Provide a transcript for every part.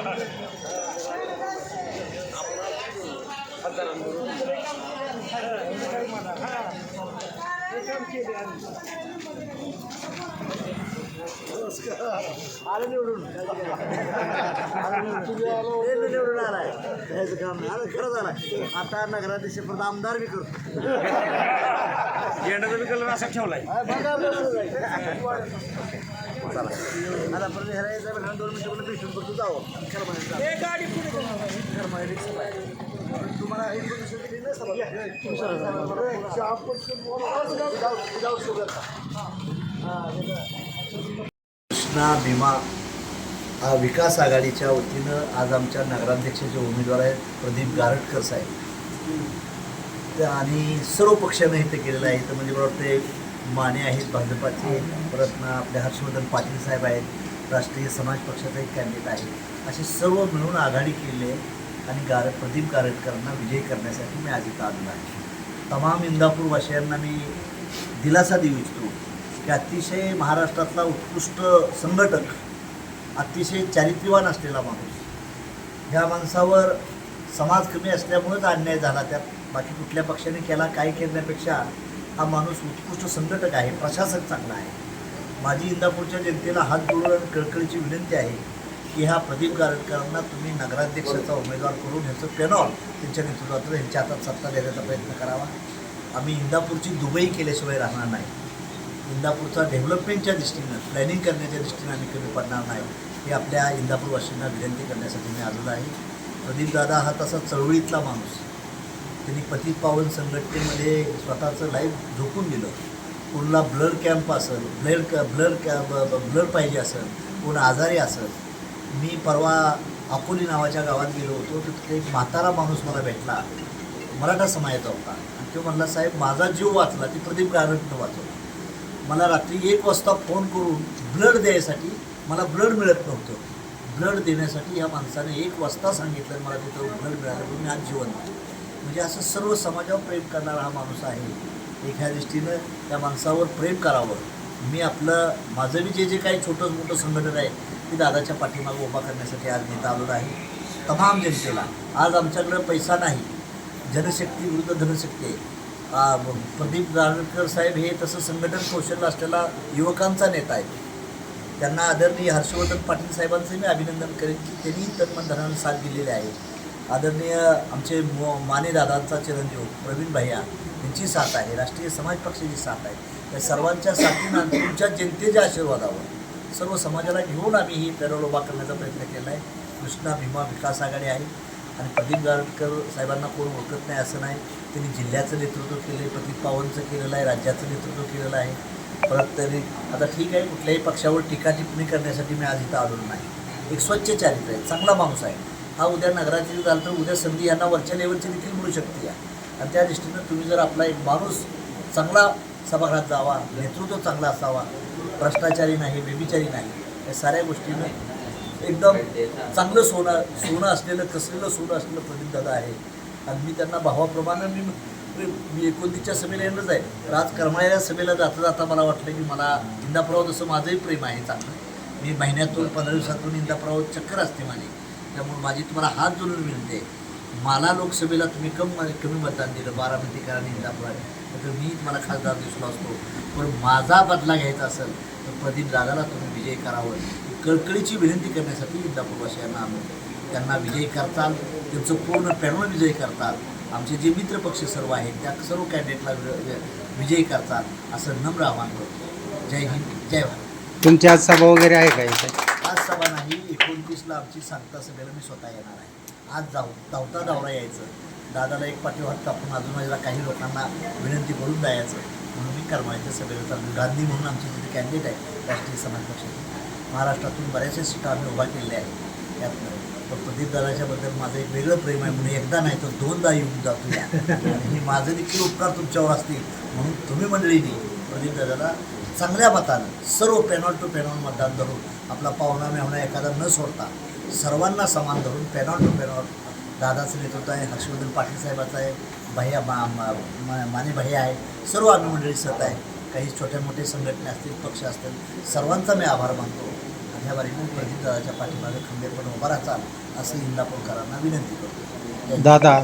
आलं निवडून निवडून आलाय त्याचं काम नाही आलं खरं झालं आता नगराध्यक्ष परत आमदार बी करतो झेंडाचा विकल्प असा ठेवलाय चला. आता परत म्हणून दोन मिनिटं म्हणून भेटून करतो जावं खरं म्हणायचं गाडी पुढे खरं म्हणायचं तुम्हाला इन्फॉर्मेशन दिली ना कृष्णा भीमा हा विकास आघाडीच्या वतीनं आज आमच्या नगराध्यक्षाचे उमेदवार आहेत प्रदीप गारटकर साहेब. ते आणि सर्व पक्षानं इथे केलेलं आहे. इथं म्हणजे मला वाटते माने आहेत भाजपाचे परत आपले हर्षवर्धन पाटील साहेब आहेत राष्ट्रीय समाज पक्षाचा एक कॅन्डिडेट आहे. असे सर्व मिळून आघाडी केली आहे आणि गार प्रदीप गारटकरांना विजय करण्यासाठी मी आज इथं आलो आहे. तमाम इंदापूरवासियांना मी दिलासा देऊ इच्छितो की अतिशय महाराष्ट्रातला उत्कृष्ट संघटक अतिशय चारित्र्यवान असलेला माणूस ह्या माणसावर समाज कमी असल्यामुळेच अन्याय झाला. त्यात बाकी कुठल्या पक्षाने केला काय करण्यापेक्षा हा माणूस उत्कृष्ट संघटक आहे प्रशासक चांगला आहे. माझी इंदापूरच्या जनतेला हात जोडून आणि कळकळीची विनंती आहे की ह्या प्रदीप गारटकरांना तुम्ही नगराध्यक्षाचा उमेदवार करून ह्याचं पेनॉल त्यांच्या नेतृत्वात यांच्या हातात सत्ता देण्याचा प्रयत्न करावा. आम्ही इंदापूरची दुबई केल्याशिवाय राहणार नाही. इंदापूरचा डेव्हलपमेंटच्या दृष्टीनं प्लॅनिंग करण्याच्या दृष्टीनं आम्ही कमी पडणार नाही. हे आपल्या इंदापूरवासींना विनंती करण्यासाठी मी आलेलो आहे. प्रदीप दादा हा तसा चळवळीतला माणूस. त्यांनी पतित पावन संघटनेमध्ये स्वतःचं लाईफ झोकून दिलं. कोणाला ब्लड कॅम्प असेल ब्लड ब्लड कॅम्प ब्लड पाहिजे असेल कोण आजारी असेल. मी परवा अकोली नावाच्या गावात गेलो होतो तिथे एक म्हातारा माणूस मला भेटला. मराठा समाजाचा होता. आणि तो म्हणला साहेब माझा जीव वाचला. ती प्रदीप गारटनं वाचवला. मला रात्री एक वाजता फोन करून ब्लड द्यायसाठी मला ब्लड मिळत नव्हतं. ब्लड देण्यासाठी या माणसाने एक वाजता सांगितलं मला तिथं ब्लड मिळालं म्हणून मी आज जिवंत म्हणजे असं सर्व समाजावर प्रेम करणारा हा माणूस आहे. एका दृष्टीनं त्या माणसावर प्रेम करावं. मी आपलं माझं बी जे जे काही छोटं मोठं संघटन आहे ते दादाच्या पाठीमागं उभा करण्यासाठी आज नेता आलो आहे तमाम जनतेला. आज आमच्याकडं पैसा नाही. जनशक्ती विरुद्ध धनशक्ती आहे. प्रदीप गारटकर साहेब हे तसं संघटन कौशल्य असलेला युवकांचा नेता आहे. त्यांना आदरणीय हर्षवर्धन पाटील साहेबांचं मी अभिनंदन करेन की त्यांनी तन्मन धनानं साथ दिलेली आहे. आदरणीय आमचे माने दादांचा चिरंजीव प्रवीण भैया यांची साथ आहे. राष्ट्रीय समाज पक्षाची साथ आहे. त्या सर्वांच्या साथीनं तुमच्या जनतेच्या आशीर्वादावर सर्व समाजाला घेऊन आम्ही ही पेरोल उभा करण्याचा प्रयत्न केला आहे कृष्णा भीमा विकास आघाडी आहे. आणि प्रदीप गारडकर साहेबांना कोण ओळखत नाही असं नाही. त्यांनी जिल्ह्याचं नेतृत्व केलं आहे प्रदीप पावनचं केलेलं आहे राज्याचं नेतृत्व केलेलं आहे. परत तरी आता ठीक आहे कुठल्याही पक्षावर टीका टिप्पणी करण्यासाठी मी आज इथं आलेलो नाही. एक स्वच्छ चारित्र आहे चांगला माणूस आहे. हा उद्या नगरातील झाला तर उद्या संधी यांना वरच्या लेवलची देखील मिळू शकते आणि त्या दृष्टीनं तुम्ही जर आपला एक माणूस चांगला सभागृहात जावा नेतृत्व चांगला असावा भ्रष्टाचारी नाही बेबिचारी नाही या साऱ्या गोष्टीनं एकदम चांगलं सोनं सोनं असलेलं कसलेलं सोनं असलेलं प्रदीप दादा आहे. आणि मी त्यांना भावाप्रमाणे मी मी- एकोणतीसच्या सभेला येणंच आहे. तर आज करमाळ्या सभेला जाता जाता मला वाटलं की मला इंदापुरावर जसं माझंही प्रेम आहे चांगलं. मी महिन्यातून पंधरा दिवसातून इंदापुरावर चक्कर असते माझी. त्यामुळे माझी तुम्हाला हात जोडून विनंती आहे. मला लोकसभेला तुम्ही कम कमी मतदान दिलं बारामतीकरांनी आणि इंदापुराने तर मी मला खासदार दिसलो असतो. पण माझा बदला घ्यायचा असेल तर प्रदीप दादाला तुम्ही विजय करावं. कळकळीची विनंती करण्यासाठी इंदापूरवासियांना आम्ही त्यांना विजयी करताल त्यांचं पूर्ण पॅनल विजयी करताल. आमचे जे मित्र पक्ष सर्व आहेत त्या सर्व कॅन्डिडेटला वि- विजयी करतात असं नम्र आव्हान करतो. जय हिंद जय भारत. तुमची आज सभा वगैरे आहे का इथे? सभा नाही एकोणतीसला आमची सांगता सभेला मी स्वतः येणार आहे. आज जाऊ धावता धावरा यायचं. दादाला एक पाठीवाट कापून अजून माझ्याला काही लोकांना विनंती करून द्यायचं म्हणून मी करमाळ्याच्या सभेला चालू गांधी म्हणून आमचे तिथे कॅन्डिडेट आहे राष्ट्रीय समाज पक्षाचे. महाराष्ट्रातून बऱ्याचशा सीटा आम्ही उभा केलेल्या आहेत. त्यात पण प्रदीप दादाच्याबद्दल माझं एक वेगळं प्रेम आहे. म्हणून एकदा नाही तर दोनदा येऊन जातो या. आणि माझं देखील उपकार तुमच्यावर असतील. म्हणून तुम्ही मंडळींनी प्रदीप दादाला चांगल्या मतानं सर्व पॅनॉल टू पॅनॉल मतदान धरून आपला पाहुणा मेहणा एखादा न सोडता सर्वांना समान धरून पॅनॉल टू पॅनॉल दादाचं नेतृत्व आहे हर्षवर्धन पाटील साहेबाचं आहे भैया मा मा- मा- माने भैया आहे सर्व आम्ही मंडळी सत आहे काही छोटे मोठे संघटना असतील पक्ष असतील सर्वांचा मी आभार मानतो. ह्या बारीनं प्रदीप दादाच्या पाठीमागे खंबीरपणे उभा राहाल असं इंदापूरकरांना विनंती करतो. दादा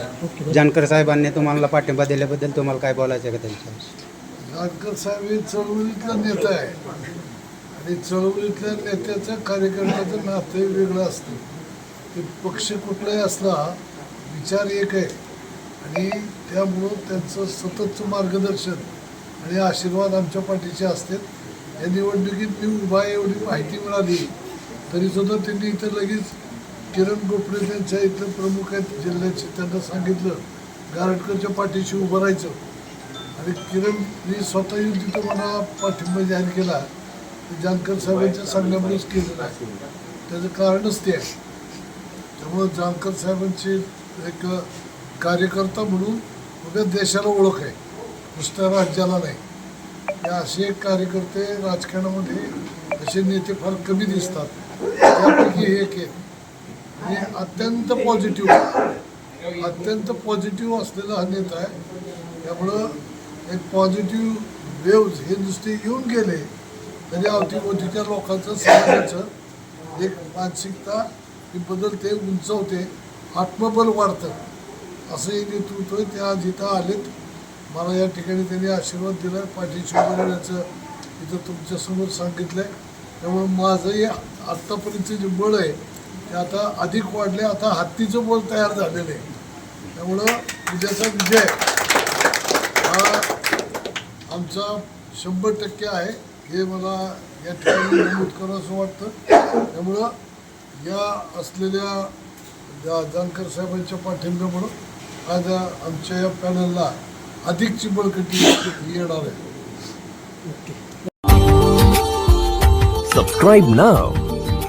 जानकर साहेबांनी तुम्हाला पाठिंबा दिल्याबद्दल तुम्हाला काय बोलायचं आहे का त्यांच्याविषयी? जानकर साहेब हे चळवळीतला नेता आहे. आणि चळवळीतल्या नेत्याचं कार्यकर्त्याचं नातं वेगळं असतं. ते पक्ष कुठलाही असला विचार एक आहे. आणि त्यामुळं त्यांचं सततचं मार्गदर्शन आणि आशीर्वाद आमच्या पाठीचे असतात. या निवडणुकीत मी उभा आहे एवढी माहिती मिळाली. तरीसुद्धा त्यांनी इथं लगेच किरण गोपडे त्यांच्या इथलं प्रमुख आहेत जिल्ह्याचे त्यांना सांगितलं. गारटकरच्या पाठीशी उभं राहायचं. आणि किरणनी स्वतः येऊन तिथं मला पाठिंबा जाहीर केला. जानकर साहेबांच्या सांगण्यामुळेच केलेलं आहे. त्याचं कारणच ते आहे. त्यामुळं जानकर साहेबांचे एक कार्यकर्ता म्हणून उद्या देशाला ओळख आहे. नुसत्या राज्याला नाही. हे असे एक कार्यकर्ते राजकारणामध्ये असे नेते फार कमी दिसतात. त्यापैकी हे एक आहे. आणि अत्यंत पॉझिटिव्ह अत्यंत पॉझिटिव्ह असलेला हा नेता आहे. त्यामुळं एक पॉझिटिव्ह वेव्ज हे नुसते येऊन गेले तरी अवतीभोवतीच्या लोकांचं समाजाचं एक मानसिकता ही बदलते उंचवते आत्मबल वाढतं. असं हे नेतृत्व आहे ते आज इथं आलेत. मला या ठिकाणी त्यांनी आशीर्वाद दिला. पाठीशी उभं इथं तुमच्यासमोर सांगितलं आहे त्यामुळे माझं हे आत्तापर्यंतचं जे बळ आहे ते आता अधिक वाढले आता हत्तीचं बळ तयार झालेलं आहे. त्यामुळं उद्याचा विजय. हा आमचा शंभर टक्के आहे हे मला या ठिकाणी नमूद करावं असं वाटतं त्यामुळं या असलेल्या जा जानकर साहेबांच्या पाठिंब्यामुळं आज आमच्या या पॅनलला अधिकची बळकटी येणार आहे Subscribe now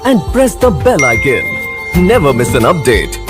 and press the bell icon. Never miss an update.